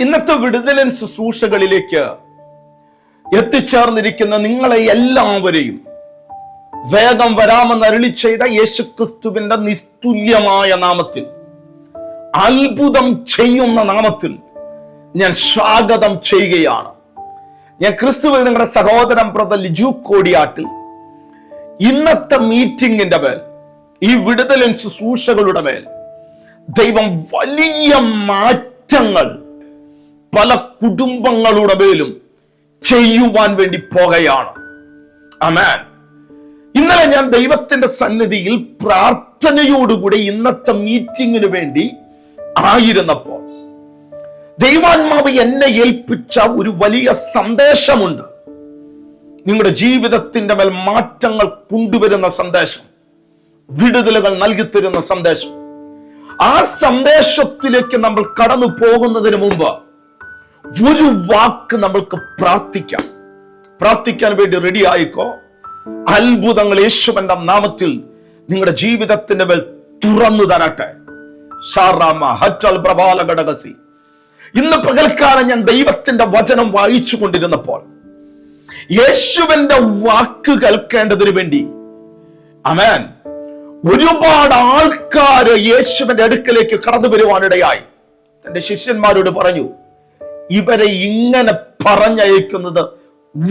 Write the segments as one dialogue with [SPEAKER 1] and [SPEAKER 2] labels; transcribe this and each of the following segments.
[SPEAKER 1] ഇന്നത്തെ വിടുതലൻ ശുശ്രൂഷകളിലേക്ക് എത്തിച്ചേർന്നിരിക്കുന്ന നിങ്ങളെ എല്ലാവരെയും വേഗം വരാമെന്ന് അരുളി ചെയ്ത യേശുക്രിസ്തുവിന്റെ നിസ്തുല്യമായ നാമത്തിൽ അത്ഭുതം ചെയ്യുന്ന നാമത്തിൽ ഞാൻ സ്വാഗതം ചെയ്യുകയാണ്. ഞാൻ ക്രിസ്തുവിൽ നിങ്ങളുടെ സഹോദരൻ ബ്രദർ ലിജു കോടിയാട്ടിൽ ഇന്നത്തെ മീറ്റിംഗിന്റെ മേൽ ഈ വിടുതലൻ ശുശ്രൂഷകളുടെ മേൽ ദൈവം വലിയ മാറ്റങ്ങൾ പല കുടുംബങ്ങളുടെ മേലും ചെയ്യുവാൻ വേണ്ടി പോകുകയാണ് അമേൻ ഇന്നലെ ഞാൻ ദൈവത്തിന്റെ സന്നിധിയിൽ പ്രാർത്ഥനയോടുകൂടി ഇന്നത്തെ മീറ്റിങ്ങിന് വേണ്ടി ആയിരുന്നപ്പോൾ ദൈവാത്മാവ് എന്നെ ഏൽപ്പിച്ച ഒരു വലിയ സന്ദേശമുണ്ട്. നിങ്ങളുടെ ജീവിതത്തിന്റെ മേൽ മാറ്റങ്ങൾ കൊണ്ടുവരുന്ന സന്ദേശം വിടുതലുകൾ നൽകിത്തരുന്ന സന്ദേശം. ആ സന്ദേശത്തിലേക്ക് നമ്മൾ കടന്നു പോകുന്നതിന് മുമ്പ് ഒരു വാക്ക് നമ്മൾക്ക് പ്രാർത്ഥിക്കാം. പ്രാർത്ഥിക്കാൻ വേണ്ടി റെഡി ആയിക്കോ? അത്ഭുതങ്ങൾ യേശുവന്റെ നാമത്തിൽ നിങ്ങളുടെ ജീവിതത്തിന്റെ മേൽ തുറന്നു തരട്ടെ. ഇന്ന് പകൽക്കാലം ഞാൻ ദൈവത്തിന്റെ വചനം വായിച്ചു കൊണ്ടിരുന്നപ്പോൾ യേശുവിന്റെ വാക്ക് കേൾക്കേണ്ടതിന് വേണ്ടി അമേൻ ഒരുപാട് ആൾക്കാര് യേശുവിന്റെ അടുക്കലേക്ക് കടന്നു വരുവാനിടയായി. തന്റെ ശിഷ്യന്മാരോട് പറഞ്ഞു ഇവരെ ഇങ്ങനെ പറഞ്ഞയക്കുന്നത്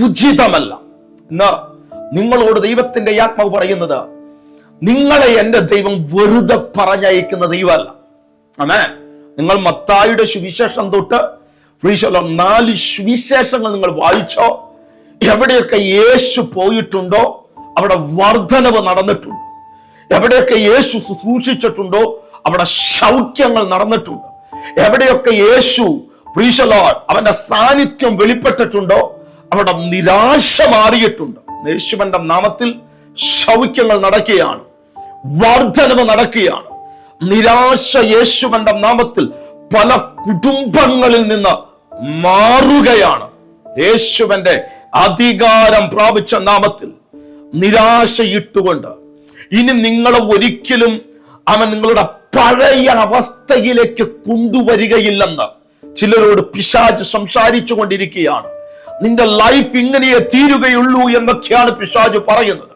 [SPEAKER 1] ഉചിതമല്ല. എന്നാ നിങ്ങളോട് ദൈവത്തിന്റെ ആത്മാവ് പറയുന്നത് നിങ്ങളെ എന്റെ ദൈവം വെറുതെ പറഞ്ഞയക്കുന്ന ദൈവമല്ല. അമേ നിങ്ങൾ മത്തായുടെ സുവിശേഷം തൊട്ട് നാല് സുവിശേഷങ്ങൾ നിങ്ങൾ വായിച്ചോ എവിടെയൊക്കെ യേശു പോയിട്ടുണ്ടോ അവിടെ വർധനവ് നടന്നിട്ടുണ്ട്. എവിടെയൊക്കെ യേശു ശുശ്രൂഷിച്ചിട്ടുണ്ടോ അവിടെ സൗഖ്യങ്ങൾ നടന്നിട്ടുണ്ട്. എവിടെയൊക്കെ യേശു അവന്റെ സാന്നിധ്യം വെളിപ്പെട്ടിട്ടുണ്ടോ? അവിടെ നിരാശ മാറിയിട്ടുണ്ട്? യേശുവന്റെ നാമത്തിൽ ശൗക്യങ്ങൾ നടക്കുകയാണ്. വർധനവ് നടക്കുകയാണ്. നിരാശ യേശുവന്റെ നാമത്തിൽ പല കുടുംബങ്ങളിൽ നിന്ന് മാറുകയാണ്. യേശുവന്റെ അധികാരം പ്രാപിച്ച നാമത്തിൽ നിരാശയിട്ടുകൊണ്ട് ഇനി നിങ്ങളെ ഒരിക്കലും അവൻ നിങ്ങളുടെ പഴയ അവസ്ഥയിലേക്ക് കൊണ്ടുവരികയില്ലെന്ന് ചിലരോട് പിശാജ് സംസാരിച്ചു കൊണ്ടിരിക്കുകയാണ്. നിന്റെ ലൈഫ് ഇങ്ങനെയേ തീരുകയുള്ളൂ എന്നൊക്കെയാണ് പിശാജ് പറയുന്നത്.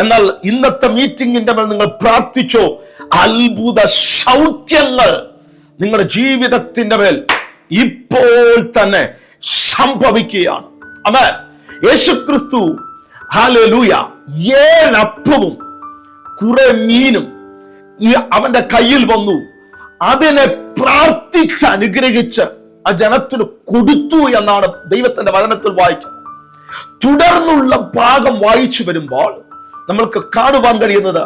[SPEAKER 1] എന്നാൽ ഇന്നത്തെ മീറ്റിംഗിന്റെ മേൽ നിങ്ങൾ പ്രാർത്ഥിച്ചോ അത്ഭുത സൗഖ്യങ്ങൾ നിങ്ങളുടെ ജീവിതത്തിന്റെ മേൽ ഇപ്പോൾ തന്നെ സംഭവിക്കുകയാണ്. അമേ യേശുക്രിസ്തു ഹാലൂയ ഏനപ്പവും കുറെ മീനും ഈ അവന്റെ കയ്യിൽ വന്നു. അതിനെ പ്രാർത്ഥിച്ച് അനുഗ്രഹിച്ച് ആ ജനത്തിന് കൊടുത്തു എന്നാണ് ദൈവത്തിന്റെ വചനത്തിൽ വായിക്കുന്നത്. തുടർന്നുള്ള ഭാഗം വായിച്ചു വരുമ്പോൾ നമ്മൾക്ക് കാണുവാൻ കഴിയുന്നത്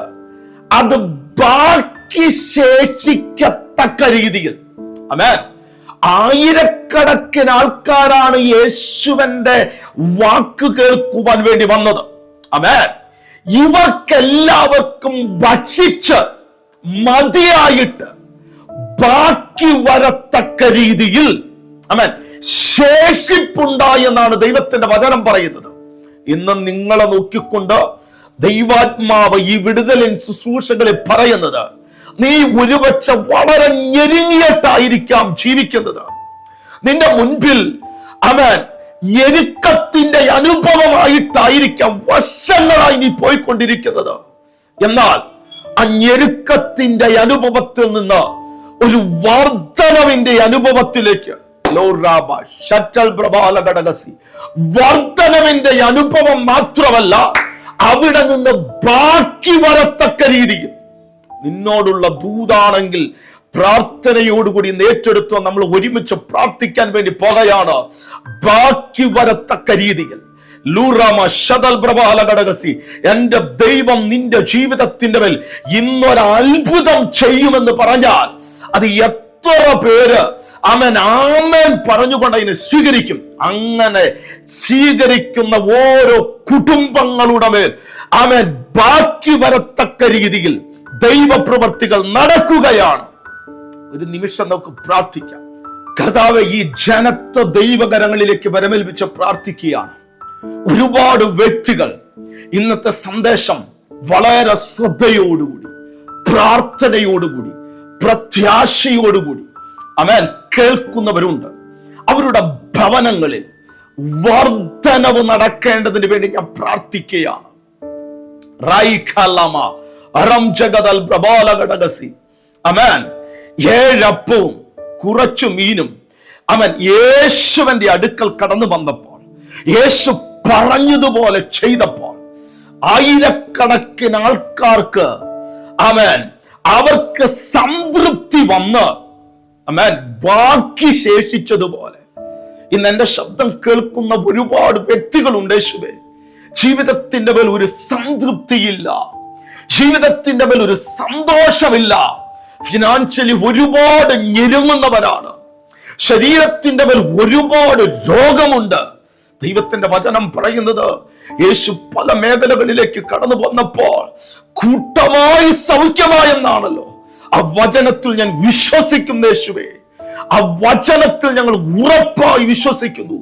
[SPEAKER 1] അത് ബാക്കി ശേഷിക്കത്തക്ക രീതിയിൽ. അമേ ആയിരക്കണക്കിന് ആൾക്കാരാണ് യേശുവന്റെ വാക്ക് കേൾക്കുവാൻ വേണ്ടി വന്നത്. അമേ ഇവർക്കെല്ലാവർക്കും ഭക്ഷിച്ച് മതിയായിട്ട് ബാക്കി വരത്തക്ക രീതിയിൽ അമേൻ ശേഷിപ്പുണ്ടായി എന്നാണ് ദൈവത്തിന്റെ വചനം പറയുന്നത്. ഇന്ന് നിങ്ങളെ നോക്കിക്കൊണ്ട് ദൈവാത്മാവ് ഈ വിടുതലിൻ ശുശ്രൂഷകളെ പറയുന്നത് നീ ഒരുപക്ഷെ വളരെ ഞെരുങ്ങിയിട്ടായിരിക്കാം ജീവിക്കുന്നത്. നിന്റെ മുൻപിൽ അവൻ ഞെരുക്കത്തിന്റെ അനുഭവമായിട്ടായിരിക്കാം വർഷങ്ങളായി നീ പോയിക്കൊണ്ടിരിക്കുന്നത്. എന്നാൽ ആ ഞെരുക്കത്തിന്റെ അനുഭവത്തിൽ നിന്ന് ഒരു വർധനവിന്റെ അനുഭവത്തിലേക്ക് വർധനവിന്റെ അനുഭവം മാത്രമല്ല അവിടെ നിന്ന് ബാക്കി വരത്തക്ക രീതിയിൽ. നിന്നോടുള്ള ദൂതാണെങ്കിൽ പ്രാർത്ഥനയോടുകൂടി നേറ്റെടുത്തോ നമ്മൾ ഒരുമിച്ച് പ്രാർത്ഥിക്കാൻ വേണ്ടി പോകുകയാണ്. ബാക്കി വരത്തക്ക രീതിയിൽ. ലൂറാമ ശതൽ പ്രഭാല ഘടകസി എന്റെ ദൈവം നിന്റെ ജീവിതത്തിന്റെ മേൽ ഇന്നൊരത്ഭുതം ചെയ്യുമെന്ന് പറഞ്ഞാൽ അത് എത്ര പേര് അവൻ ആമേൻ പറഞ്ഞുകൊണ്ട് അതിനെ സ്വീകരിക്കും. അങ്ങനെ സ്വീകരിക്കുന്ന ഓരോ കുടുംബങ്ങളുടെ മേൽ അവൻ ബാക്കി വരത്തക്ക രീതിയിൽ ദൈവപ്രവർത്തികൾ നടക്കുകയാണ്. ഒരു നിമിഷം നമുക്ക് പ്രാർത്ഥിക്കാം. കർത്താവ് ഈ ജനത്തെ ദൈവകരങ്ങളിലേക്ക് വരമേൽപ്പിച്ച് പ്രാർത്ഥിക്കുകയാണ്. ഒരുപാട് വ്യക്തികൾ ഇന്നത്തെ സന്ദേശം വളരെ ശ്രദ്ധയോടുകൂടി പ്രാർത്ഥനയോടുകൂടി പ്രത്യാശയോടുകൂടി. അവൻ കേൾക്കുന്നവരുണ്ട്. അവരുടെ ഭവനങ്ങളിൽ വർധനവ് നടക്കേണ്ടതിന് വേണ്ടി ഞാൻ പ്രാർത്ഥിക്കുകയാണ്. അമേൻ ഏഴപ്പവും കുറച്ചു മീനും. അവൻ യേശുവിന്റെ അടുക്കൽ കടന്നു വന്നപ്പോൾ യേശു പറഞ്ഞതുപോലെ ചെയ്തപ്പോൾ ആയിരക്കണക്കിന് ആൾക്കാർക്ക് അവൻ അവർക്ക് സംതൃപ്തി വന്ന് ബാക്കി ശേഷിച്ചതുപോലെ. ഇന്ന് എന്റെ ശബ്ദം കേൾക്കുന്ന ഒരുപാട് വ്യക്തികളുണ്ട് യേശുവേ. ജീവിതത്തിന്റെ മേൽ ഒരു സംതൃപ്തിയില്ല. ജീവിതത്തിന്റെ മേൽ ഒരു സന്തോഷമില്ല. ഫിനാൻഷ്യലി ഒരുപാട് ഞെരുങ്ങുന്നവരാണ്. ശരീരത്തിന്റെ മേൽ ഒരുപാട് രോഗമുണ്ട്. ദൈവത്തിന്റെ വചനം പറയുന്നത് യേശു പല മേഖലകളിലേക്ക് കടന്നു വന്നപ്പോൾ കൂട്ടമായി സൗഖ്യമായെന്നാണല്ലോ ആ വചനത്തിൽ ഞാൻ വിശ്വസിക്കുന്ന യേശുവേ ആ വചനത്തിൽ ഞങ്ങൾ ഉറപ്പായി വിശ്വസിക്കുന്നു.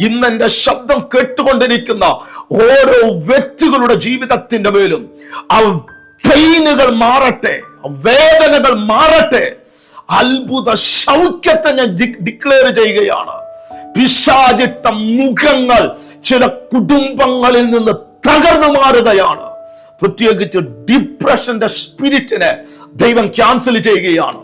[SPEAKER 1] ഇന്ന് എന്റെ ശബ്ദം കേട്ടുകൊണ്ടിരിക്കുന്ന ഓരോ വ്യക്തികളുടെ ജീവിതത്തിന്റെ മേലും ആ പെയിനുകൾ മാറട്ടെ വേദനകൾ മാറട്ടെ. അത്ഭുത സൗഖ്യത്തെ ഞാൻ ഡിക്ലെയർ ചെയ്യുകയാണ്. പിശാചിട്ട മുഖങ്ങൾ ചില കുടുംബങ്ങളിൽ നിന്ന് തകർന്നു മാറുകയാണ്. പ്രത്യേകിച്ച് ഡിപ്രഷന്റെ സ്പിരിറ്റിനെ ദൈവം ക്യാൻസൽ ചെയ്യുകയാണ്.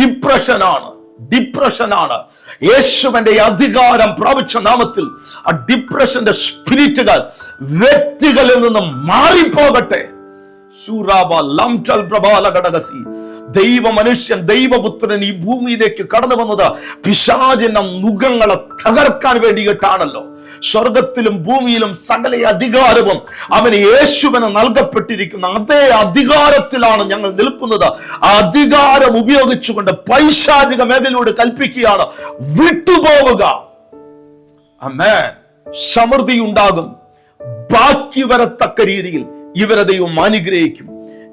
[SPEAKER 1] ഡിപ്രഷൻ ആണ് യേശുവിന്റെ അധികാരം പ്രാപിച്ച നാമത്തിൽ ആ ഡിപ്രഷന്റെ സ്പിരിറ്റുകൾ വ്യക്തികളിൽ നിന്നും മാറിപ്പോകട്ടെ. ദൈവ മനുഷ്യൻ ദൈവപുത്രൻ ഈ ഭൂമിയിലേക്ക് കടന്നു വന്നത് പിശാചിന്റെ മുഖങ്ങളെ തകർക്കാൻ വേണ്ടിയിട്ടാണല്ലോ. സ്വർഗത്തിലും ഭൂമിയിലും സകല അധികാരവും അവന് യേശുവിന് നൽകപ്പെട്ടിരിക്കുന്ന അതേ അധികാരത്തിലാണ് ഞങ്ങൾ നിൽക്കുന്നത്. ആ അധികാരം ഉപയോഗിച്ചുകൊണ്ട് പൈശാചിക മേഖലയോട് കൽപ്പിക്കുകയാണ്. വിട്ടുപോവുക. അമ്മേ സമൃദ്ധി ഉണ്ടാകും ബാക്കി വരത്തക്ക രീതിയിൽ ഇവരെ ദൈവം അനുഗ്രഹിക്കും.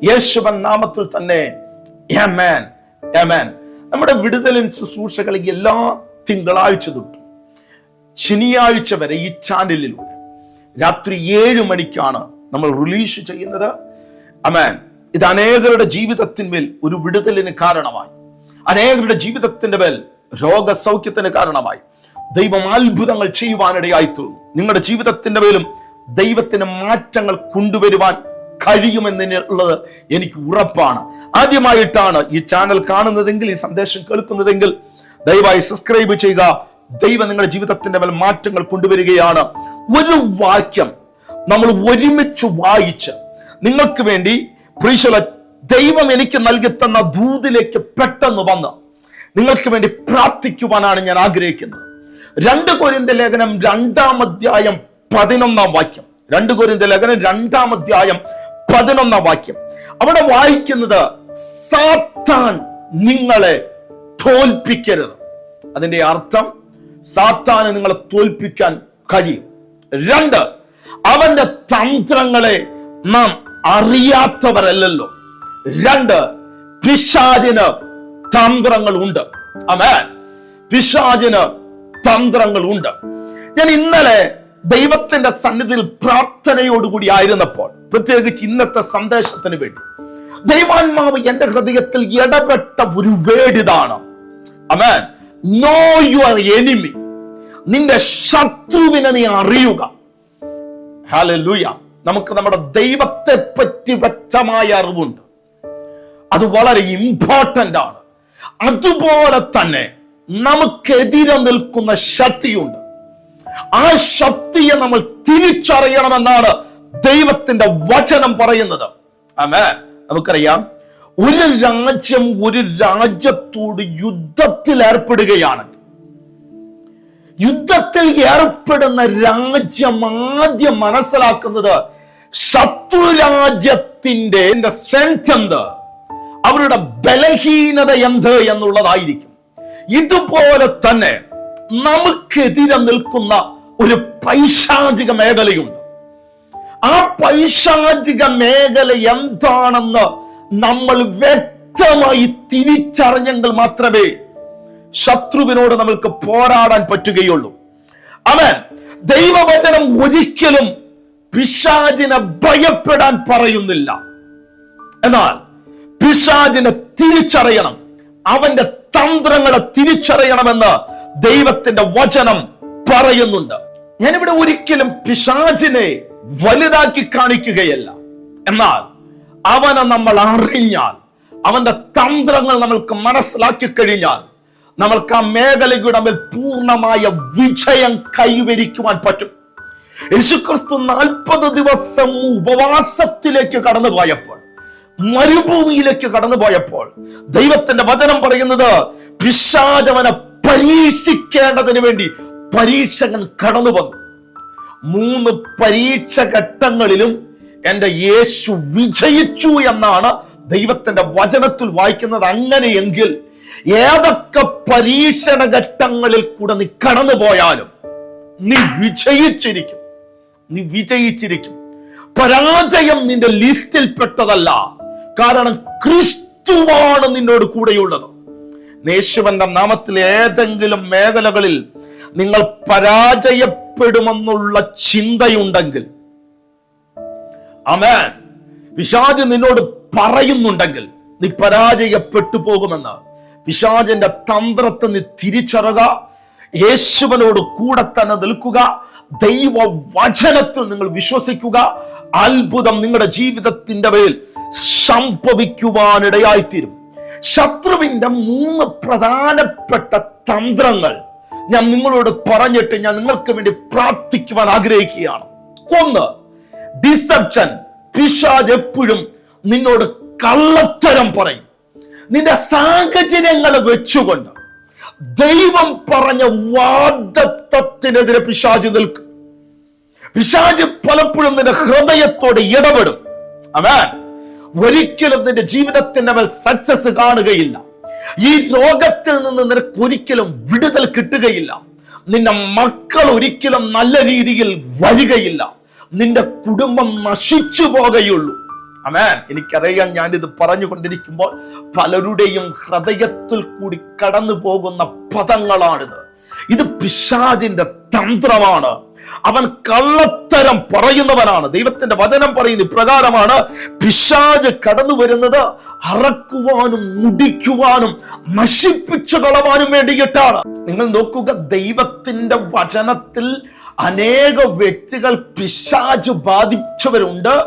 [SPEAKER 1] യേശുവൻ നാമത്തിൽ തന്നെ നമ്മുടെ വിടുതലും ശുശ്രൂഷകൾ എല്ലാ തിങ്കളാഴ്ച തൊട്ടും ശനിയാഴ്ച വരെ ഈ ചാനലിലൂടെ രാത്രി ഏഴ് മണിക്കാണ് നമ്മൾ റിലീസ് ചെയ്യുന്നത്. അമേൻ ഇത് അനേകരുടെ ജീവിതത്തിന്മേൽ ഒരു വിടുതലിന് കാരണമായി. അനേകരുടെ ജീവിതത്തിന്റെ മേൽ രോഗസൗഖ്യത്തിന് കാരണമായി. ദൈവം അത്ഭുതങ്ങൾ ചെയ്യുവാനിടയായി തീർന്നു നിങ്ങളുടെ ജീവിതത്തിന്റെ മേലും ദൈവത്തിന് മാറ്റങ്ങൾ കൊണ്ടുവരുവാൻ കഴിയുമെന്നുള്ളത് എനിക്ക് ഉറപ്പാണ്. ആദ്യമായിട്ടാണ് ഈ ചാനൽ കാണുന്നതെങ്കിൽ ഈ സന്ദേശം കേൾക്കുന്നതെങ്കിൽ ദയവായി സബ്സ്ക്രൈബ് ചെയ്യുക. ദൈവം നിങ്ങളുടെ ജീവിതത്തിന്റെ മേൽ മാറ്റങ്ങൾ കൊണ്ടുവരികയാണ്. ഒരു വാക്യം നമ്മൾ ഒരുമിച്ച് വായിച്ച് നിങ്ങൾക്ക് വേണ്ടി പ്രീശല ദൈവം എനിക്ക് നൽകി തന്ന ദൂതിലേക്ക് പെട്ടെന്ന് വന്ന് നിങ്ങൾക്ക് വേണ്ടി പ്രാർത്ഥിക്കുവാനാണ് ഞാൻ ആഗ്രഹിക്കുന്നത്. രണ്ട് കോരിന്റെ ലേഖനം രണ്ടാം അധ്യായം പതിനൊന്നാം വാക്യം. രണ്ട് കുരിന്ത ലേഖനം രണ്ടാം അധ്യായം പതിനൊന്നാം വാക്യം. അവിടെ വായിക്കുന്നത് സാത്താൻ നിങ്ങളെ തോൽപ്പിക്കരുത്. അതിന്റെ അർത്ഥം സാത്താന് നിങ്ങളെ തോൽപ്പിക്കാൻ കഴിയും. രണ്ട് അവന്റെ തന്ത്രങ്ങളെ നാം അറിയാത്തവരല്ലല്ലോ. രണ്ട് പിശാചിന് തന്ത്രങ്ങൾ ഉണ്ട് അമേ പിശാചിന് തന്ത്രങ്ങൾ ഉണ്ട് ഞാൻ ഇന്നലെ ദൈവത്തിന്റെ സന്നിധിയിൽ പ്രാർത്ഥനയോടുകൂടി ആയിരുന്നപ്പോൾ പ്രത്യേകിച്ച് ഇന്നത്തെ സന്ദേശത്തിന് വേണ്ടി. ദൈവാത്മാവ് എന്റെ ഹൃദയത്തിൽ ഇടപെട്ട ഒരു വേടിതാണ്. Amen no you are enemy നിന്റെ ശത്രുവിനെ നീ അറിയുക. ഹാലൂയ നമുക്ക് നമ്മുടെ ദൈവത്തെ പറ്റി വ്യക്തമായ അറിവുണ്ട്. അത് വളരെ ഇമ്പോർട്ടന്റ് ആണ്. അതുപോലെ തന്നെ നമുക്കെതിരെ നിൽക്കുന്ന ശക്തിയുണ്ട്. ആ ശക്തിയെ നമ്മൾ തിരിച്ചറിയണമെന്നാണ് ദൈവത്തിന്റെ വചനം പറയുന്നത്. ആമേ നമുക്കറിയാം ഒരു രാജ്യം ഒരു രാജ്യത്തോട് യുദ്ധത്തിൽ ഏർപ്പെടുകയാണ്. യുദ്ധത്തിൽ ഏർപ്പെടുന്ന രാജ്യം ആദ്യം മനസ്സിലാക്കുന്നത് ശത്രു രാജ്യത്തിന്റെ സ്ട്രെങ്ത് എന്ത്? അവരുടെ ബലഹീനത എന്ത് എന്നുള്ളതായിരിക്കും. ഇതുപോലെ തന്നെ നമുക്കെതിരെ നിൽക്കുന്ന ഒരു പൈശാചിക മേഖലയുണ്ട്. ആ പൈശാചിക മേഖല എന്താണെന്ന് നമ്മൾ വ്യക്തമായി തിരിച്ചറിഞ്ഞെങ്കിൽ മാത്രമേ ശത്രുവിനോട് നമ്മൾക്ക് പോരാടാൻ പറ്റുകയുള്ളൂ. അവൻ ദൈവവചനം ഒരിക്കലും പിശാചിനെ ഭയപ്പെടാൻ പറയുന്നില്ല. എന്നാൽ പിശാചിനെ തിരിച്ചറിയണം. അവന്റെ തന്ത്രങ്ങളെ തിരിച്ചറിയണമെന്ന് ദൈവത്തിന്റെ വചനം പറയുന്നുണ്ട്. ഞാനിവിടെ ഒരിക്കലും പിശാചിനെ വലുതാക്കി കാണിക്കുകയല്ല. എന്നാൽ അവനെ നമ്മൾ അറിഞ്ഞാൽ അവന്റെ തന്ത്രങ്ങൾ നമ്മൾക്ക് മനസ്സിലാക്കി കഴിഞ്ഞാൽ നമ്മൾക്ക് ആ മേഖലയുടെ മേൽ പൂർണമായ വിജയം കൈവരിക്കുവാൻ പറ്റും. യേശുക്രിസ്തു നാൽപ്പത് ദിവസം ഉപവാസത്തിലേക്ക് കടന്നു പോയപ്പോൾ മരുഭൂമിയിലേക്ക് കടന്നു പോയപ്പോൾ ദൈവത്തിന്റെ വചനം പറയുന്നത് പിശാചവനെ പരീക്ഷിക്കേണ്ടതിന് വേണ്ടി പരീക്ഷകൻ കടന്നു വന്നു. മൂന്ന് പരീക്ഷ ഘട്ടങ്ങളിലും എന്റെ യേശു വിജയിച്ചു എന്നാണ് ദൈവത്തിന്റെ വചനത്തിൽ വായിക്കുന്നത്. അങ്ങനെയെങ്കിൽ ഏതൊക്കെ പരീക്ഷണ ഘട്ടങ്ങളിൽ കൂടെ നീ കടന്നു പോയാലും നീ വിജയിച്ചിരിക്കും. നീ വിജയിച്ചിരിക്കും. പരാജയം നിന്റെ ലിസ്റ്റിൽ പെട്ടതല്ല കാരണം ക്രിസ്തുവാണ് നിന്നോട് കൂടെയുള്ളത്. യേശുവന്റെ നാമത്തിൽ ഏതെങ്കിലും മേഖലകളിൽ നിങ്ങൾ പരാജയപ്പെടുമെന്നുള്ള ചിന്തയുണ്ടെങ്കിൽ അമേൻ പിശാജ് നിന്നോട് പറയുന്നുണ്ടെങ്കിൽ നീ പരാജയപ്പെട്ടു പോകുമെന്ന്. പിശാജിന്റെ തന്ത്രത്തെ നീ തിരിച്ചറുക യേശുവനോട് കൂടെ തന്നെ നിൽക്കുക ദൈവ വചനത്തിൽ നിങ്ങൾ വിശ്വസിക്കുക അത്ഭുതം നിങ്ങളുടെ ജീവിതത്തിന്റെ മേൽ സംഭവിക്കുവാനിടയായിത്തീരും. ശത്രുവിന്റെ മൂന്ന് പ്രധാനപ്പെട്ട തന്ത്രങ്ങൾ ഞാൻ നിങ്ങളോട് പറഞ്ഞിട്ട് ഞാൻ നിങ്ങൾക്ക് വേണ്ടി പ്രാർത്ഥിക്കുവാൻ ആഗ്രഹിക്കുകയാണ്. ഒന്ന് ഡിസപ്ഷൻ പിശാജ് എപ്പോഴും നിന്നോട് കള്ളത്തരം പറയും. നിന്റെ സാഹചര്യങ്ങൾ വെച്ചുകൊണ്ട് ദൈവം പറഞ്ഞ വാദത്വത്തിനെതിരെ പിശാജ് നിൽക്കും. പിശാജ് പലപ്പോഴും നിന്റെ ഹൃദയത്തോട് ഇടപെടും. അമേൻ ഒരിക്കലും നിന്റെ ജീവിതത്തിന്റെ മേൽ സക്സസ് കാണുകയില്ല. ഈ രോഗത്തിൽ നിന്ന് നിനക്ക് ഒരിക്കലും വിടുതൽ കിട്ടുകയില്ല. നിന്റെ മക്കൾ ഒരിക്കലും നല്ല രീതിയിൽ വരികയില്ല. നിന്റെ കുടുംബം നശിച്ചു പോകുകയുള്ളൂ അമേൻ എനിക്കറിയാം ഞാനിത് പറഞ്ഞുകൊണ്ടിരിക്കുമ്പോൾ പലരുടെയും ഹൃദയത്തിൽ കൂടി കടന്നു പോകുന്ന പദങ്ങളാണിത്. ഇത് പിശാദിന്റെ തന്ത്രമാണ്. അവൻ കള്ളത്തരം പറയുന്നവനാണ്. ദൈവത്തിന്റെ വചനം പറയുന്ന ഇപ്രകാരമാണ്. പിശാജ് കടന്നു വരുന്നത് അറക്കുവാനും മുടിക്കുവാനും നശിപ്പിച്ചു കളവാനും വേണ്ടിയിട്ടാണ്. നിങ്ങൾ നോക്കുക ദൈവത്തിന്റെ വചനത്തിൽ അനേക വ്യക്തികൾ പിശാജ് ബാധിച്ചവരുണ്ട്.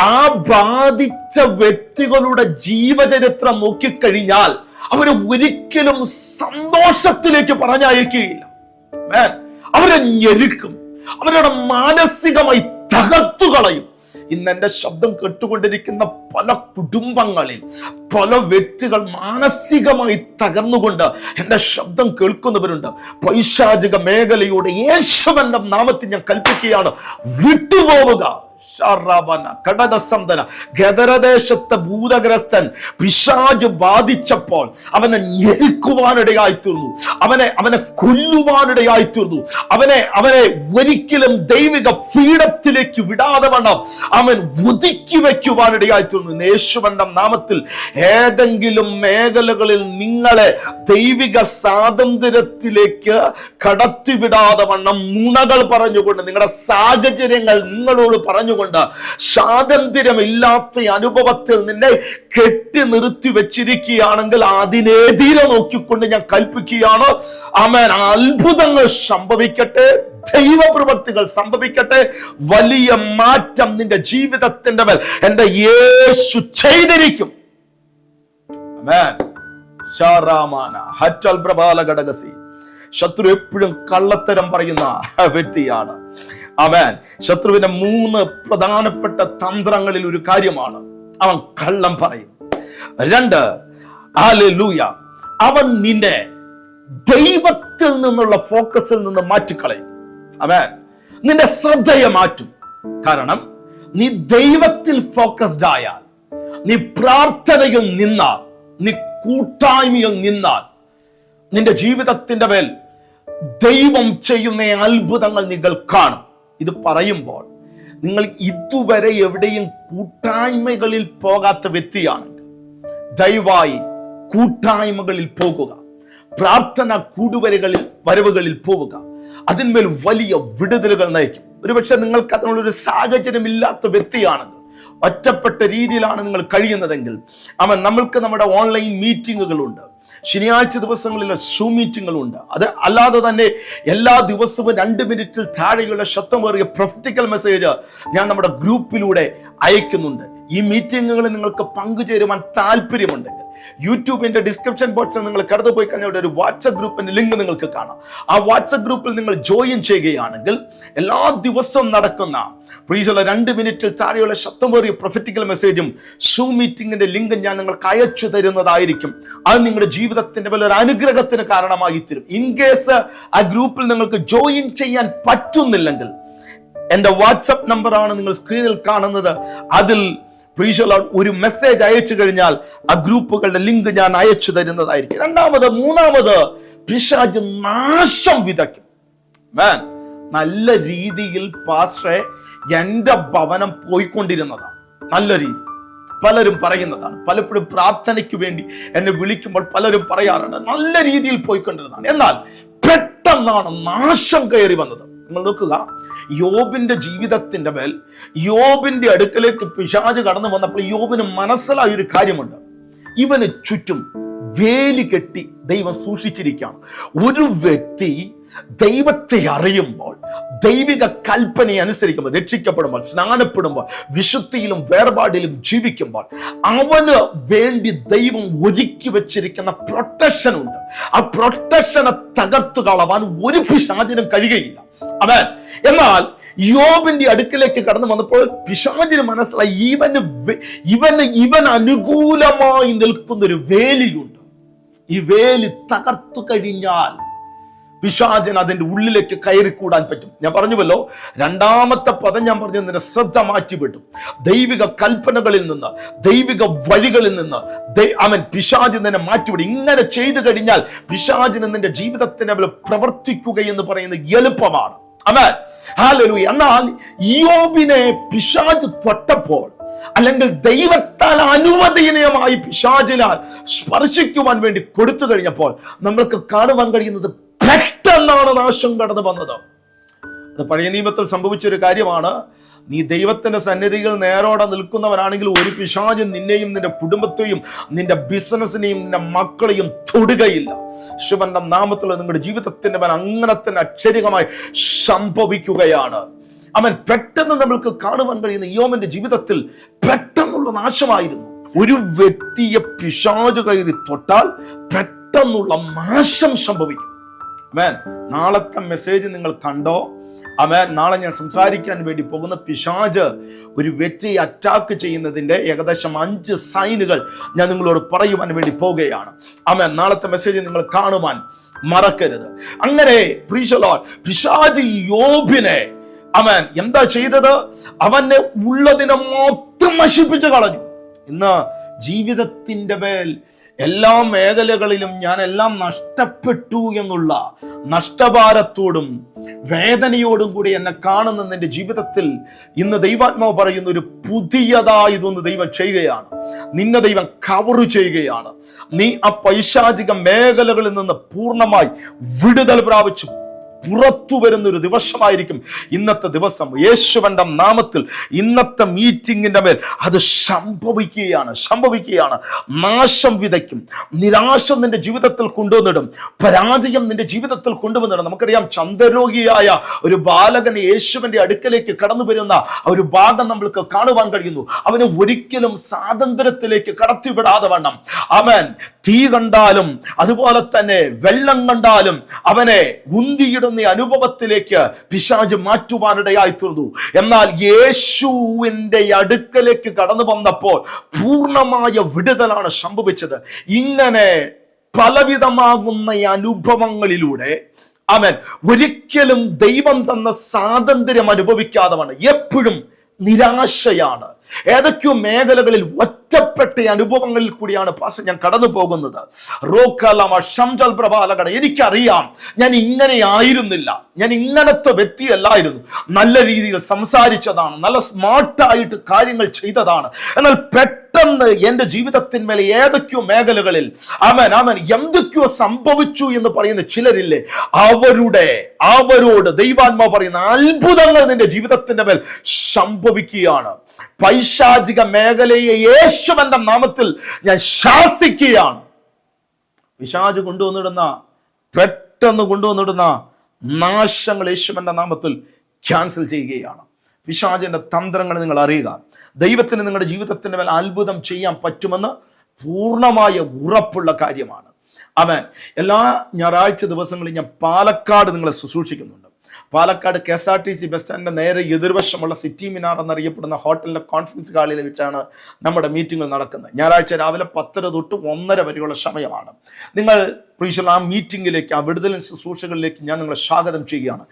[SPEAKER 1] ആ ബാധിച്ച വ്യക്തികളുടെ ജീവചരിത്രം നോക്കിക്കഴിഞ്ഞാൽ അവരെ ഒരിക്കലും സന്തോഷത്തിലേക്ക് പറഞ്ഞയക്കുകയില്ല. അവരെ ഞെരുക്കും അവരുടെ മാനസികമായി തകർത്തു കളയും. ഇന്ന് എന്റെ ശബ്ദം കേട്ടുകൊണ്ടിരിക്കുന്ന പല കുടുംബങ്ങളിൽ പല വ്യക്തികൾ മാനസികമായി തകർന്നുകൊണ്ട് എന്റെ ശബ്ദം കേൾക്കുന്നവരുണ്ട്. പൈശാചിക മേഖലയുടെ യേശുവന്റെ നാമത്തിൽ ഞാൻ കൽപ്പിക്കുകയാണ് വിട്ടുപോവുക. കടകസന്തന ഗദരദേശത്തെ ഭൂതഗ്രസ്തൻ പിശാജ് ബാധിച്ചപ്പോൾ അവനെ ഞെരുക്കുവാനിടയായി തീർന്നു അവനെ അവനെ കൊല്ലുവാനിടയായി തീർന്നു അവനെ അവനെ ഒരിക്കലും ദൈവിക പീഠത്തിലേക്ക് വിടാതെ വണ്ണം അവൻ ഒതുക്കി വയ്ക്കുവാനിടയായി തീർന്നു യേശുവന്റെ നാമത്തിൽ ഏതെങ്കിലും മേഖലകളിൽ നിങ്ങളെ ദൈവിക സ്വാതന്ത്ര്യത്തിലേക്ക് കടത്തിവിടാതെ വണ്ണം നുണകൾ പറഞ്ഞുകൊണ്ട് നിങ്ങളുടെ സാഹചര്യങ്ങൾ നിങ്ങളോട് പറഞ്ഞുകൊണ്ട് സ്വാതന്ത്ര്യമില്ലാത്ത അനുഭവത്തിൽ നിന്നെ കെട്ടി നിർത്തി വെച്ചിരിക്കുകയാണെങ്കിൽ അതിനെതിരെ നോക്കിക്കൊണ്ട് ഞാൻ കൽപ്പിക്കുകയാണ്. ആമേൻ. അത്ഭുതങ്ങൾ സംഭവിക്കട്ടെ. ദൈവപ്രവൃത്തികൾ സംഭവിക്കട്ടെ. വലിയ മാറ്റം നിന്റെ ജീവിതത്തിന്റെ മേൽ എന്റെ യേശു ചെയ്തിരിക്കും. ശത്രു എപ്പോഴും കള്ളത്തരം പറയുന്ന വ്യക്തിയാണ്. അവൻ ശത്രുവിന്റെ മൂന്ന് പ്രധാനപ്പെട്ട തന്ത്രങ്ങളിൽ ഒരു കാര്യമാണ്. അവൻ കള്ളം പറയും. രണ്ട് ഹല്ലേലൂയ. അവൻ നിന്നെ ദൈവത്തിൽ നിന്നുള്ള ഫോക്കസിൽ നിന്ന് മാറ്റിക്കളയും. അവൻ നിന്റെ ശ്രദ്ധയെ മാറ്റും. കാരണം നീ ദൈവത്തിൽ ഫോക്കസ്ഡ് ആയാൽ നീ പ്രാർത്ഥനയിൽ നിന്നാൽ നീ കൂട്ടായ്മയിൽ നിന്നാൽ നിന്റെ ജീവിതത്തിന്റെ മേൽ ദൈവം ചെയ്യുന്ന അത്ഭുതങ്ങൾ നിങ്ങൾ കാണും. ഇത് പറയുമ്പോൾ നിങ്ങൾ ഇതുവരെ എവിടെയും കൂട്ടായ്മകളിൽ പോകാത്ത വ്യക്തിയാണെങ്കിൽ ദയവായി കൂട്ടായ്മകളിൽ പോകുക. പ്രാർത്ഥന കൂടുവരകളിൽ വരവുകളിൽ പോവുക. അതിന്മേൽ വലിയ വിടുതലുകൾ നയിക്കും. ഒരുപക്ഷെ നിങ്ങൾക്ക് അതിനുള്ളൊരു സാഹചര്യം ഇല്ലാത്ത വ്യക്തിയാണെങ്കിൽ ഒറ്റപ്പെട്ട രീതിയിലാണ് നിങ്ങൾ കഴിയുന്നതെങ്കിൽ അവൻ നമ്മൾക്ക് നമ്മുടെ ഓൺലൈൻ മീറ്റിങ്ങുകളുണ്ട്. ശനിയാഴ്ച ദിവസങ്ങളിൽ സൂം മീറ്റിങ്ങുകളുണ്ട് അത് അല്ലാതെ തന്നെ എല്ലാ ദിവസവും രണ്ട് മിനിറ്റിൽ താഴെയുള്ള ശബ്ദമേറിയ പ്രൊഫറ്റിക്കൽ മെസ്സേജ് ഞാൻ നമ്മുടെ ഗ്രൂപ്പിലൂടെ അയക്കുന്നുണ്ട്. ഈ മീറ്റിങ്ങുകളിൽ നിങ്ങൾക്ക് പങ്കുചേരുവാൻ താല്പര്യമുണ്ടെങ്കിൽ യൂട്യൂബിന്റെ ഡിസ്ക്രിപ്ഷൻ ബോക്സിൽ നിങ്ങൾ കടന്നു പോയി കഴിഞ്ഞാൽ ഒരു വാട്സപ്പ് ഗ്രൂപ്പിന്റെ ലിങ്ക് നിങ്ങൾക്ക് കാണാം. ആ വാട്സപ്പ് ഗ്രൂപ്പിൽ നിങ്ങൾ ജോയിൻ ചെയ്യുകയാണെങ്കിൽ എല്ലാ ദിവസവും നടക്കുന്ന പ്രീസുള്ള രണ്ട് മിനിറ്റിൽ താഴെയുള്ള ശബ്ദമേറിയ പ്രൊഫറ്റിക്കൽ മെസ്സേജും സൂം മീറ്റിംഗിന്റെ ലിങ്ക് ഞാൻ നിങ്ങൾക്ക് അയച്ചു തരുന്നതായിരിക്കും. അത് നിങ്ങളുടെ ജീവിതത്തിന്റെ വലിയൊരു അനുഗ്രഹത്തിന് കാരണമായി തരും ഇൻ കേസ് ആ ഗ്രൂപ്പിൽ നിങ്ങൾക്ക് ജോയിൻ ചെയ്യാൻ പറ്റുന്നില്ലെങ്കിൽ എന്റെ വാട്സപ്പ് നമ്പറാണ് നിങ്ങൾ സ്ക്രീനിൽ കാണുന്നത്. അതിൽ പ്രീഷല ഒരു മെസ്സേജ് അയച്ചു കഴിഞ്ഞാൽ ആ ഗ്രൂപ്പുകളുടെ ലിങ്ക് ഞാൻ അയച്ചു തരുന്നതായിരിക്കും. രണ്ടാമത് മൂന്നാമത് പിശാജ് നാശം വിതയ്ക്കും. മാൻ നല്ല രീതിയിൽ പാസ്റ്ററെ എന്റെ ഭവനം പോയിക്കൊണ്ടിരുന്നതാണ്. നല്ല രീതി. പലരും പറയുന്നതാണ്. പലപ്പോഴും പ്രാർത്ഥനയ്ക്ക് വേണ്ടി എന്നെ വിളിക്കുമ്പോൾ പലരും പറയാറുണ്ട്. നല്ല രീതിയിൽ പോയിക്കൊണ്ടിരുന്നതാണ്. എന്നാൽ പെട്ടെന്നാണ് നാശം കയറി വന്നത്. നിങ്ങൾ നോക്കുക. യോബിന്റെ ജീവിതത്തിന്റെ മേൽ യോബിന്റെ അടുക്കലേക്ക് പിശാജ് കടന്നു വന്നപ്പോൾ യോബിന് മനസ്സിലായ ഒരു കാര്യമുണ്ട്. ഇവന് ചുറ്റും വേലി കെട്ടി ദൈവം സൂക്ഷിച്ചിരിക്കുകയാണ്. ഒരു വ്യക്തി ദൈവത്തെ അറിയുമ്പോൾ ദൈവിക കൽപ്പനയെ അനുസരിക്കുമ്പോൾ രക്ഷിക്കപ്പെടുമ്പോൾ സ്നാനപ്പെടുമ്പോൾ വിശുദ്ധിയിലും വേർപാടിലും ജീവിക്കുമ്പോൾ അവന് വേണ്ടി ദൈവം ഒരുക്കി വെച്ചിരിക്കുന്ന പ്രൊട്ടക്ഷൻ ഉണ്ട്. ആ പ്രൊട്ടക്ഷനെ തകർത്തു കളവാൻ ഒരു പിശാചിനും കഴിയുകയില്ല. അവൻ. എന്നാൽ യോബിന്റെ അടുക്കിലേക്ക് കടന്നു വന്നപ്പോൾ പിശാചിന് മനസ്സിലായി ഇവന് ഇവന് ഇവൻ അനുകൂലമായി നിൽക്കുന്ന ഒരു വേലിയുണ്ട്. ഈ വേലി തകർത്തു കഴിഞ്ഞാൽ പിശാചൻ അതിന്റെ ഉള്ളിലേക്ക് കയറിക്കൂടാൻ പറ്റും. ഞാൻ പറഞ്ഞുവല്ലോ രണ്ടാമത്തെ പദം ഞാൻ പറഞ്ഞു നിന്നെ ശ്രദ്ധ മാറ്റിവിടും. ദൈവിക കൽപ്പനകളിൽ നിന്ന് ദൈവിക വഴികളിൽ നിന്ന് അവൻ പിശാചി നിന്നെ മാറ്റിവിടും. ഇങ്ങനെ ചെയ്തു കഴിഞ്ഞാൽ പിശാചിന് നിന്റെ ജീവിതത്തിന് പ്രവർത്തിക്കുക എന്ന് പറയുന്നത് എളുപ്പമാണ്. അമേൻ. ഹാലലൂയ എന്നാൽ യോബിനെ പിശാജ് തൊട്ടപ്പോൾ അല്ലെങ്കിൽ ദൈവത്താൽ അനുവദനീയമായി പിശാചിനാൽ സ്പർശിക്കുവാൻ വേണ്ടി കൊടുത്തു കഴിഞ്ഞപ്പോൾ നമ്മൾക്ക് കാണുവാൻ കഴിയുന്നത് പെട്ടെന്നാണ് നാശം കടന്നു വന്നത്. അത് പഴയ നിയമത്തിൽ സംഭവിച്ച ഒരു കാര്യമാണ്. നീ ദൈവത്തിന്റെ സന്നിധിയിൽ നേരോടെ നിൽക്കുന്നവനാണെങ്കിൽ ഒരു പിശാചും നിന്നെയും നിന്റെ കുടുംബത്തെയും നിന്റെ ബിസിനസ്സിനെയും നിന്റെ മക്കളെയും തൊടുകയില്ല. ശിവന്റെ നാമത്തിൽ നിങ്ങളുടെ ജീവിതത്തിന്റെ മേൽ അങ്ങനെ തന്നെ അക്ഷരികമായി സംഭവിക്കുകയാണ്. അവൻ പെട്ടെന്ന് നമ്മൾക്ക് കാണുവാൻ കഴിയുന്ന യോമന്റെ ജീവിതത്തിൽ പെട്ടെന്നുള്ള നാശമായിരുന്നു. ഒരു വ്യക്തിയെ പിശാചു കയറി തൊട്ടാൽ പെട്ടെന്നുള്ള നാശം സംഭവിക്കും. മേൻ നാളത്തെ മെസ്സേജ് നിങ്ങൾ കണ്ടോ? അമേൻ നാളെ ഞാൻ സംസാരിക്കാൻ വേണ്ടി പോകുന്ന പിശാജ് ഒരു വ്യക്തിയെ അറ്റാക്ക് ചെയ്യുന്നതിന്റെ ഏകദേശം അഞ്ച് സൈനുകൾ ഞാൻ നിങ്ങളോട് പറയുവാൻ വേണ്ടി പോവുകയാണ് അമേ നാളത്തെ മെസ്സേജ് നിങ്ങൾ കാണുവാൻ മറക്കരുത്. അങ്ങനെ പിശാജ് യോബിനെ അവൻ എന്താ ചെയ്തത്? അവനെ ഉള്ളതിനെ മൊത്തം നശിപ്പിച്ചു കളഞ്ഞു. ഇന്ന് ജീവിതത്തിന്റെ മേൽ എല്ലാ മേഖലകളിലും ഞാൻ എല്ലാം നഷ്ടപ്പെട്ടു എന്നുള്ള നഷ്ടഭാരത്തോടും വേദനയോടും കൂടി എന്നെ കാണുന്ന നിന്റെ ജീവിതത്തിൽ ഇന്ന് ദൈവാത്മാവ് പറയുന്ന ഒരു പുതിയതായതൊന്ന് ദൈവം ചെയ്യുകയാണ്. നിന്നെ ദൈവം കവർ ചെയ്യുകയാണ്. നീ ആ പൈശാചിക മേഖലകളിൽ നിന്ന് പൂർണമായി വിടുതൽ പ്രാപിച്ചു പുറത്തു വരുന്ന ഒരു ദിവസമായിരിക്കും ഇന്നത്തെ ദിവസം. യേശുവന്റെ നാമത്തിൽ ഇന്നത്തെ മീറ്റിംഗിന്റെ മേൽ അത് സംഭവിക്കുകയാണ് സംഭവിക്കുകയാണ്. നാശം വിതയ്ക്കും. നിരാശ നിന്റെ ജീവിതത്തിൽ കൊണ്ടുവന്നിടും. പരാജയം നിന്റെ ജീവിതത്തിൽ കൊണ്ടുവന്നിടും. നമുക്കറിയാം ചന്ദ്രരോഗിയായ ഒരു ബാലകൻ യേശുവിന്റെ അടുക്കലേക്ക് കടന്നു വരുന്ന ഒരു ഭാഗം നമ്മൾക്ക് കാണുവാൻ കഴിയുന്നു. അവന് ഒരിക്കലും സ്വാതന്ത്ര്യത്തിലേക്ക് കടത്തിവിടാതെ വണ്ണം. അവൻ തീ കണ്ടാലും അതുപോലെ തന്നെ വെള്ളം കണ്ടാലും അവനെ ഉന്തിയിടുന്ന അനുഭവത്തിലേക്ക് പിശാജ് മാറ്റുവാനിടയായി തീർന്നു. എന്നാൽ യേശുവിന്റെ അടുക്കലേക്ക് കടന്നു വന്നപ്പോൾ പൂർണമായ വിടുതലാണ് സംഭവിച്ചത്. ഇങ്ങനെ പലവിധമാകുന്ന അനുഭവങ്ങളിലൂടെ അവൻ ഒരിക്കലും ദൈവം തന്ന സ്വാതന്ത്ര്യം അനുഭവിക്കാതെ എപ്പോഴും നിരാശയാണ്. ഏതൊക്കെയോ മേഖലകളിൽ ഒറ്റപ്പെട്ട അനുഭവങ്ങളിൽ കൂടിയാണ് പാസ ഞാൻ കടന്നു പോകുന്നത്. റോക്കലമ എനിക്കറിയാം ഞാൻ ഇങ്ങനെ ആയിരുന്നില്ല. ഞാൻ ഇങ്ങനത്തെ വ്യക്തിയല്ലായിരുന്നു. നല്ല രീതിയിൽ സംസാരിച്ചതാണ്. നല്ല സ്മാർട്ടായിട്ട് കാര്യങ്ങൾ ചെയ്തതാണ്. എന്നാൽ പെട്ടെന്ന് എന്റെ ജീവിതത്തിന്മേൽ ഏതൊക്കെയോ മേഖലകളിൽ അവൻ അവൻ എന്തൊക്കെയോ സംഭവിച്ചു എന്ന് പറയുന്ന ചിലരില്ലേ? അവരുടെ അവരോട് ദൈവാത്മാ പറയുന്ന അത്ഭുതങ്ങൾ നിന്റെ ജീവിതത്തിന്റെ മേൽ സംഭവിക്കുകയാണ്. പൈശാചിക മേഖലയെ യേശുവന്റെ നാമത്തിൽ ഞാൻ ശാസിക്കുകയാണ്. പിശാജ് കൊണ്ടുവന്നിടുന്ന പെട്ടെന്ന് കൊണ്ടുവന്നിടുന്ന നാശങ്ങൾ യേശുവന്റെ നാമത്തിൽ ക്യാൻസൽ ചെയ്യുകയാണ്. പിശാജിന്റെ തന്ത്രങ്ങൾ നിങ്ങൾ അറിയുക. ദൈവത്തിന് നിങ്ങളുടെ ജീവിതത്തിന്റെ മേൽ അത്ഭുതം ചെയ്യാൻ പറ്റുമെന്ന് പൂർണമായ ഉറപ്പുള്ള കാര്യമാണ്. അവൻ എല്ലാ ഞായറാഴ്ച ദിവസങ്ങളിൽ ഞാൻ പാലക്കാട് നിങ്ങളെ ശുശ്രൂഷിക്കുന്നുണ്ട്. Palakkad K S R T C bus സ്റ്റാൻഡിന്റെ നേരെ എതിർവശമുള്ള സിറ്റി മിനാർ എന്നറിയപ്പെടുന്ന ഹോട്ടലിന്റെ കോൺഫറൻസ് ഹാളിൽ വെച്ചാണ് നമ്മുടെ മീറ്റിംഗുകൾ നടക്കുന്നത്. ഞായറാഴ്ച രാവിലെ പത്തര തൊട്ട് ഒന്നര വരെയുള്ള സമയമാണ്. നിങ്ങൾ പ്രീശ്വർ ആ മീറ്റിംഗിലേക്ക് ആ വിടുതൽ ശുശ്രൂഷകളിലേക്ക് ഞാൻ നിങ്ങളെ സ്വാഗതം ചെയ്യുകയാണ്.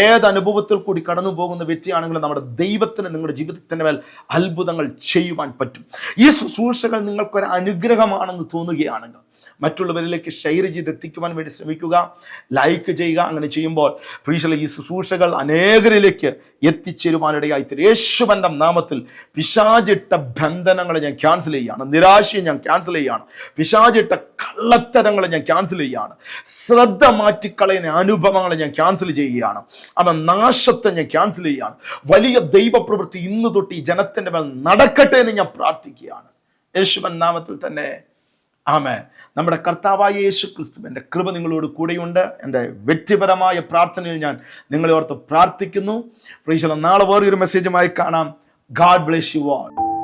[SPEAKER 1] ഏത് അനുഭവത്തിൽ കൂടി കടന്നു പോകുന്ന വ്യക്തിയാണെങ്കിലും നമ്മുടെ ദൈവത്തിന് നിങ്ങളുടെ ജീവിതത്തിന്റെ മേൽ അത്ഭുതങ്ങൾ ചെയ്യുവാൻ പറ്റും. ഈ ശുശ്രൂഷകൾ നിങ്ങൾക്കൊരു അനുഗ്രഹമാണെന്ന് തോന്നുകയാണെങ്കിൽ മറ്റുള്ളവരിലേക്ക് ഷെയർ ചെയ്ത് എത്തിക്കുവാൻ വേണ്ടി ശ്രമിക്കുക ലൈക്ക് ചെയ്യുക. അങ്ങനെ ചെയ്യുമ്പോൾ പ്രീശല ഈ ശുശ്രൂഷകൾ അനേകരിലേക്ക് എത്തിച്ചേരുവാനിടയായി യേശുവന്റെ നാമത്തിൽ പിശാചിട്ട ബന്ധനങ്ങളെ ഞാൻ ക്യാൻസൽ ചെയ്യുകയാണ്. നിരാശയെ ഞാൻ ക്യാൻസൽ ചെയ്യുകയാണ്. പിശാചിട്ട കള്ളത്തരങ്ങളെ ഞാൻ ക്യാൻസൽ ചെയ്യുകയാണ്. ശ്രദ്ധ മാറ്റിക്കളയുന്ന അനുഭവങ്ങളെ ഞാൻ ക്യാൻസൽ ചെയ്യുകയാണ്. അവൻ നാശത്തെ ഞാൻ ക്യാൻസൽ ചെയ്യുകയാണ്. വലിയ ദൈവപ്രവൃത്തി ഇന്ന് തൊട്ട് ഈ ജനത്തിന്റെ മേൽ നടക്കട്ടെ എന്ന് ഞാൻ പ്രാർത്ഥിക്കുകയാണ്. യേശുവൻ നാമത്തിൽ തന്നെ ആമേ നമ്മുടെ കർത്താവായ യേശു ക്രിസ്തു എന്റെ കൃപ നിങ്ങളോട് കൂടെയുണ്ട്. എന്റെ വ്യക്തിപരമായ പ്രാർത്ഥനയിൽ ഞാൻ നിങ്ങളെ ഓർത്ത് പ്രാർത്ഥിക്കുന്നു. പ്രീശല നാളെ വേറൊരു മെസ്സേജുമായി കാണാം. God bless you all